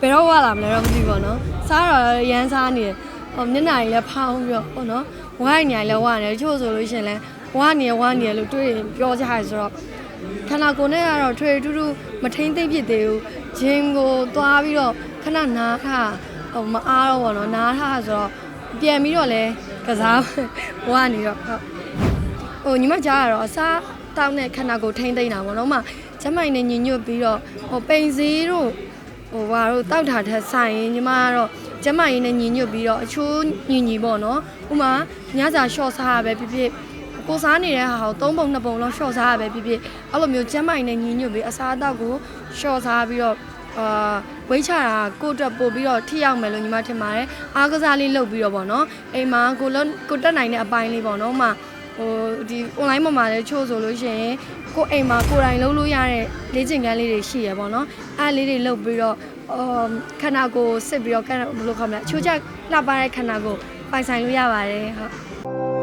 ဘယ်တော့ဝလာမလဲတော့မသိဘူးပေါ့နော်စားတော့ရမ်းစားနေတယ်ဟိုမျက်နှာကြီးလည်းဖောင်းပြီးတော့ပေါ့နော်ဝိုင်းနေလည်းဝါနေတယ်တချို့ဆိုလို့ရှိရင်လည်းဝါနေရဝါနေရလို့တွေ့ရင်ပြောကြရဆိုတော့ခန္ဓာကိုယ်နဲ့ကတော့ထွေထူးထူးမထိမ့်သိမ့်ဖြစ်သေးဘူးဂျင်းကိုသွားပြီးတော့ခဏနားထားဟိုမအားတော့ပေါ့နော်နားထားဆိုတော့ပြန်ပြီးတော့လဲကစားဝါနေတော့ဟုတ်ဟိုညီမကြားရတော့အစားတောင်းတဲ့ခန္ဓာကိုယ်ထိမ့်သိမ့်တာပေါ့နော်။ဥပမာကျမကြီးနဲ့ညီညွတ်ပြီးတော့ဟိုပိန်စည်းတို့ ဟိုဟာတို့တောက်တာထက်ဆိုင်ရင်ညီမကတော့ကျမကြီးနဲ့ညီညွတ်ပြီးတော့အချိုးညီညီပေါ့နော်။ဥပမာညစာရှော့စားရပဲဖြစ်ဖြစ်ကိုစားနေတဲ့ဟာကိုသုံးပုံနှစ်ပုံလောက်ရှော့စားရပဲဖြစ်ဖြစ်အဲ့လိုမျိုးကျမကြီးနဲ့ညီညွတ်ပြီးအစားအသောက်ကိုရှော့စားပြီးတော့အာဝိတ်ချတာကိုယ့်အတွက်ပို့ပြီးတော့ထိရောက်မယ်လို့ညီမထင်ပါတယ်အားကစားလေးလုပ်ပြီးတော့ပေါ့နော်အိမ်မှာကိုလုံးကိုတက်နိုင်တဲ့အပိုင်းလေးပေါ့နော်ဥပမာ ဟိုဒီ online မှာမှာလည်းချို့ဆိုလို့ရှိရင်ကိုယ့်အိမ်မှာကိုယ်တိုင်လုပ်လို့ရတဲ့လေ့ကျင့်ခန်းလေးတွေရှိရပေါ့နော်အဲ့လေးတွေလုပ်ပြီးတော့အော်ခန္ဓာကိုယ်စစ်ပြီးတော့ခန္ဓာဘယ်လိုခေါ်မလဲချိုးချလှပတဲ့ခန္ဓာကိုယ်ပိုင်ဆိုင်လို့ရပါတယ်ဟုတ်